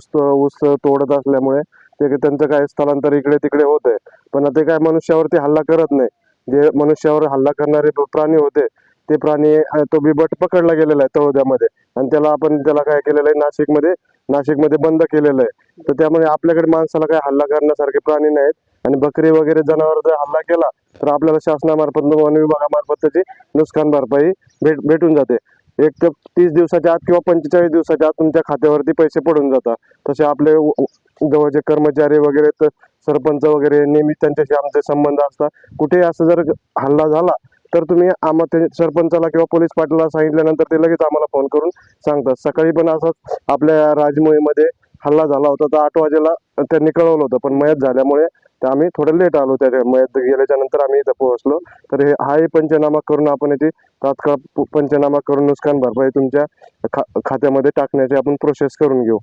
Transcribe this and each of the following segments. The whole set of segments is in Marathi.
ऊस ऊस तोडत असल्यामुळे ते त्यांचं काय स्थलांतर इकडे तिकडे होत आहे. पण ते काय मनुष्यावरती हल्ला करत नाही. जे मनुष्यावर हल्ला करणारे प्राणी होते ते प्राणी तो बिबट पकडला गेलेला आहे तळोद्यामध्ये. आणि त्याला आपण त्याला काय केलेलं आहे? नाशिकमध्ये नाशिकमध्ये बंद केलेलं आहे. तर त्यामुळे आपल्याकडे माणसाला काय हल्ला करण्यासारखे प्राणी नाहीत. आणि बकरी वगैरे जनावर जर हल्ला केला तर आपल्याला शासनामार्फत वन विभागामार्फत त्याची नुकसान भरपाई भेट भेटून जाते. एक तीस दिवसाच्या आत किंवा पंचेचाळीस दिवसाच्या आत तुमच्या खात्यावरती पैसे पडून जातात. तसे आपले जवळचे कर्मचारी वगैरे तर सरपंच वगैरे नेहमी त्यांच्याशी आमचे संबंध असतात. कुठेही असं जर हल्ला झाला तर तुम्ही आम्हा ते सरपंचाला किंवा पोलीस पाटलाला सांगितल्यानंतर ते लगेच आम्हाला फोन करून सांगतात. सकाळी पण असं आपल्या राजमोहीमध्ये हल्ला झाला होता. तर आठ वाजेला त्यांनी कळवलं होतं पण मयत झाल्यामुळे तर आम्ही थोडं लेट आलो त्या गेल्याच्यानंतर आम्ही इथं पोहोचलो. तर हे हाही पंचनामा करून आपण इथे तात्काळ पंचनामा करून नुकसान भरपाई तुमच्या खा- खात्यामध्ये टाकण्याची आपण प्रोसेस करून घेऊ.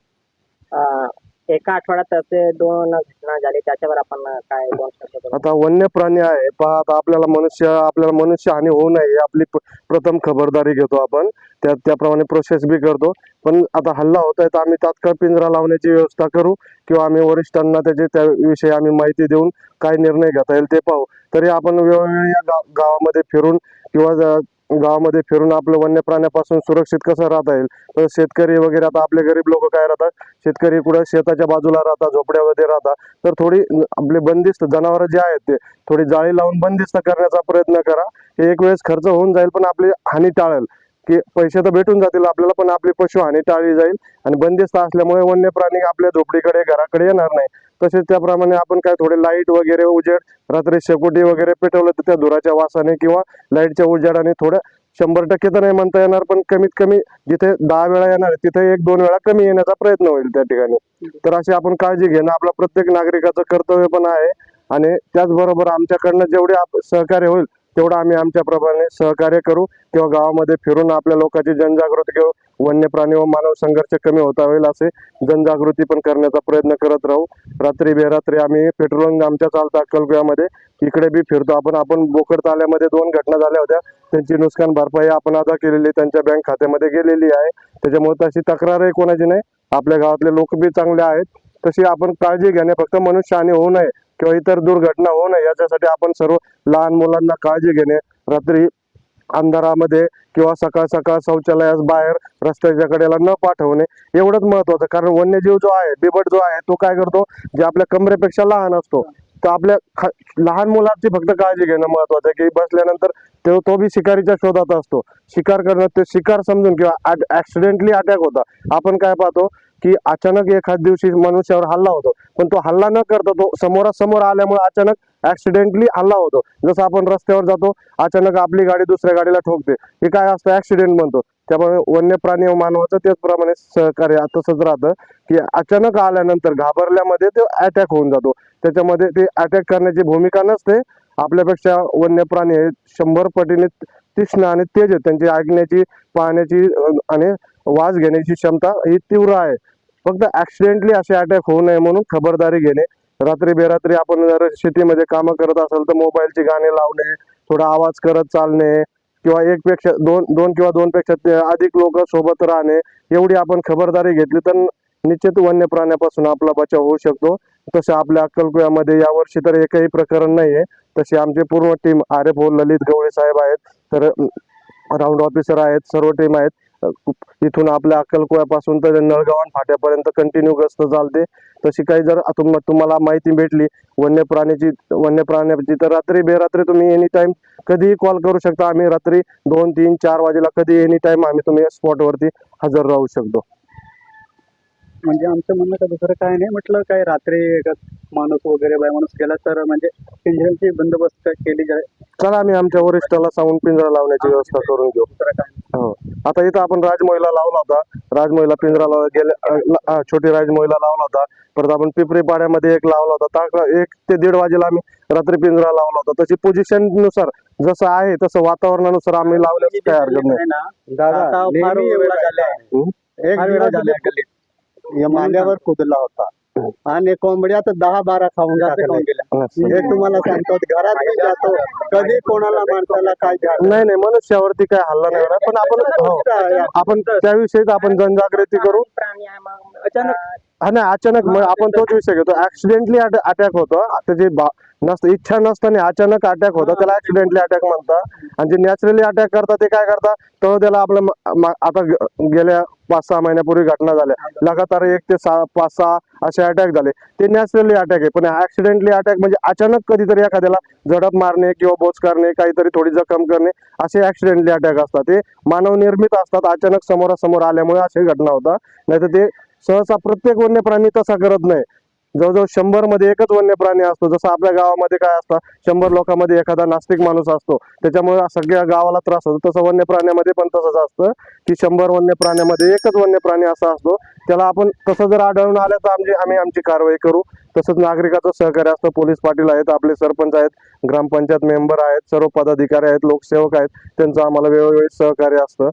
एका आठवड्यात असे दोन घटना झाली त्याच्यावर आपण काय दोन आता वन्य प्राणी आहे पहा आता आपल्याला मनुष्य आपल्याला मनुष्य हानी होऊ नये ही आपली प- प्रथम खबरदारी घेतो आपण. त्या त्याप्रमाणे प्रोसेस बी करतो. पण आता हल्ला होत आहे तर आम्ही तात्काळ पिंजरा लावण्याची व्यवस्था करू किंवा आम्ही वरिष्ठांना त्याचे त्याविषयी आम्ही माहिती देऊन काय निर्णय घेता येईल ते पाहू. तरी आपण वेळोवेळी या गा- गावामध्ये फिरून किंवा ज- गावामध्ये फिरून आपलं वन्य प्राण्यापासून सुरक्षित कसं राहता येईल? तर शेतकरी वगैरे आता आपले गरीब लोक काय राहतात? शेतकरी कुठं शेताच्या बाजूला राहतात झोपड्यामध्ये राहतात. तर थोडी आपले बंदिस्त जनावरं जे आहेत ते थोडी जाळी लावून बंदिस्त करण्याचा प्रयत्न करा. हे एक वेळेस खर्च होऊन जाईल पण आपली हानी टाळेल. की पैसे तर भेटून जातील आपल्याला पण आपली पशु हानी टाळली जाईल. आणि बंदिस्त असल्यामुळे वन्य प्राणी आपल्या झोपडीकडे घराकडे येणार नाही. तसेच त्याप्रमाणे आपण काय थोडे लाइट वगैरे उजेड रात्री शेकोटी वगैरे पेटवलं तर त्या धुराच्या वासाने किंवा लाईटच्या उजेडाने थोडं शंभर टक्के तर नाही म्हणता येणार पण कमीत कमी जिथे दहा वेळा येणार तिथे एक दोन वेळा कमी येण्याचा प्रयत्न होईल त्या ठिकाणी. तर अशी आपण काळजी घेणं आपलं प्रत्येक नागरिकाचं कर्तव्य पण आहे आणि त्याचबरोबर आमच्याकडनं जेवढे आप- सहकार्य होईल तेवढं आम्ही आमच्या प्रमाणे सहकार्य करू किंवा गावामध्ये फिरून आपल्या लोकांची जनजागृती घेऊ वन्य प्राणी व मानव संघर्ष कमी होता होईल असे जनजागृती पण करण्याचा प्रयत्न करत राहू. रात्री बेरात्री आम्ही पेट्रोलिंग आमच्या चालता अक्कलकुयामध्ये इकडे बी फिरतो. आपण आपण बोकड ताल्यामध्ये दोन घटना झाल्या होत्या. त्यांची नुकसान भरपाई आपण आता केलेली त्यांच्या बँक खात्यामध्ये गेलेली आहे. त्याच्यामुळे तशी तक्रारही कोणाची नाही. आपल्या गावातले लोक बी चांगले आहेत. तशी आपण काळजी घेणे फक्त मनुष्यहानी होऊ नये. किंवा इतर दुर्घटना होऊ नये याच्यासाठी आपण सर्व लहान मुलांना काळजी घेणे रात्री अंधारामध्ये किंवा सकाळ सकाळ शौचालयास बाहेर रस्त्याच्या कडेला न पाठवणे एवढंच महत्वाचं कारण वन्यजीव जो आहे बिबट जो आहे तो काय करतो? जे आपल्या कमरेपेक्षा लहान असतो. तर आपल्या ख- लहान मुलाची फक्त काळजी घेणं महत्वाचं आहे की बसल्यानंतर तो तो बी शिकारीच्या शोधात असतो. शिकार करणं ते शिकार समजून किंवा ऍक्सिडेंटली अटॅक होता. आपण काय पाहतो? की अचानक एखाद दिवशी मनुष्यावर हल्ला होतो. पण तो हल्ला न करता तो समोरासमोर आल्यामुळे अचानक ऍक्सिडेंटली हल्ला होतो. जसं आपण रस्त्यावर जातो अचानक आपली गाडी दुसऱ्या गाडीला ठोकते. हे काय असतं? ऍक्सिडेंट म्हणतो. त्यामुळे वन्य प्राणी मानवाचं त्याचप्रमाणे सहकार्य तसंच राहतं की अचानक आल्यानंतर घाबरल्यामध्ये ते अटॅक होऊन जातो. त्याच्यामध्ये ते अटॅक करण्याची भूमिका नसते. आपल्यापेक्षा वन्य प्राणी हे शंभर पटीने तीक्ष्ण आणि तेज आहेत त्यांची ऐकण्याची पाहण्याची आणि वास घेण्याची क्षमता ही तीव्र आहे. फक्त ऍक्सिडेंटली असे अटॅक होऊ नये म्हणून खबरदारी घेणे. रात्री बेरात्री आपण जर शेतीमध्ये कामं करत असाल तर मोबाईलची गाणी लावणे थोडा आवाज करत चालणे किंवा एक पेक्षा दोन दोन किंवा दोन पेक्षा ते अधिक लोक सोबत राहणे एवढी आपण खबरदारी घेतली तर निश्चित वन्य प्राण्यापासून आपला बचाव होऊ शकतो. तसे आपल्या अक्कलकुयामध्ये यावर्षी तर एकही प्रकरण नाहीये. तशी आमची पूर्ण team R F O Lalit Gawale साहेब आहेत. तर राऊंड ऑफिसर आहेत सर्व टीम आहेत. इथून आपल्या अक्कलकुयापासून तर नळगावन फाट्यापर्यंत कंटिन्यू गस्त चालते. तशी काही जर तुम- तुम्हाला माहिती भेटली वन्य प्राण्याची वन्य प्राण्याची तर रात्री बेरात्री तुम्ही एनी टाईम कधीही कॉल करू शकता. आम्ही रात्री दोन तीन चार वाजेला कधी एनी टाईम आम्ही तुम्ही स्पॉटवरती हजर राहू शकतो. म्हणजे आमचं म्हणणं का दुसरं काय नाही. म्हटलं काय रात्री एखाद माणूस वगैरे बाय माणूस गेला तर म्हणजे पिंजऱ्याची बंदोबस्त केली जाईल चला आम्ही आमच्या वरिष्ठाला सांगून पिंजरा लावण्याची व्यवस्था करून घेऊ. दुसरं काय नाही. हो. आता इथं आपण राजमहिला लावला होता. राजमहिला पिंजरा लावला गेले अ, ल- हा, छोटी राजमहिला लावला होता. परत आपण पिपरी पाड्यामध्ये एक लावला होता. ता- एक ते दीड वाजेला आम्ही रात्री पिंजरा लावला होता. तशी पोझिशननुसार जसं आहे तसं वातावरणानुसार आम्ही लावल्यास काय हरकत नाही आहे ना? दादा आता फार नेहमी वेळा एवढं झालाय. झालंय. एक फार वेळा दिवस झालाय. गल्लीत. या मांड्यावर कुदला होता. आणि कोंबड्या तर दहा बारा खाऊन गेल्या. नाही हे तुम्हाला सांगतो घरात मी जातो कधी कोणाला माणसाला काय झालं? नाही मनुष्यावरती काय हल्ला नाही होणार. पण आपण हो, आपण त्याविषयी आपण जनजागृती करू. अचानक हा नाही अचानक मग आपण तोच विषय घेतो. ऍक्सिडेंटली अटॅक होतो. त्याची नसतं इच्छा नसताना अचानक अटॅक होतो त्याला ऍक्सिडेंटली अटॅक म्हणतात. आणि जे नॅचरली अटॅक करतात ते काय करतात? तर त्याला आपलं आता गेल्या पाच सहा महिन्यापूर्वी घटना झाल्या. लगातार एक ते सहा पाच सहा असे अटॅक झाले. ते नॅचरली अटॅक आहे. पण ऍक्सिडेंटली अटॅक म्हणजे अचानक कधीतरी एखाद्याला झडप मारणे किंवा बोचकारणे काहीतरी थोडी जखम करणे असे ऍक्सिडेंटली अटॅक असतात. ते मानव निर्मित असतात. अचानक समोरासमोर आल्यामुळे असे घटना होतात. नाहीतर ते सहसा प्रत्येक वन्य प्राणी तसा करत नाही. जवळजवळ शंभरमध्ये एकच वन्य प्राणी असतो. जसं आपल्या गावामध्ये काय असतं शंभर लोकांमध्ये एखादा नास्तिक माणूस असतो. त्याच्यामुळे सगळ्या गावाला त्रास होतो. तसं वन्य प्राण्यामध्ये पण तसंच असतं की शंभर वन्य प्राण्यामध्ये एकच वन्य प्राणी असा असतो. त्याला आपण तसं जर आढळून आलं तर आमची आम्ही आमची कारवाई करू. तसंच नागरिकाचं सहकार्य असतं. पोलीस पाटील आहेत आपले सरपंच आहेत ग्रामपंचायत मेंबर आहेत सर्व पदाधिकारी आहेत लोकसेवक आहेत. त्यांचं आम्हाला वेळोवेळी सहकार्य असतं.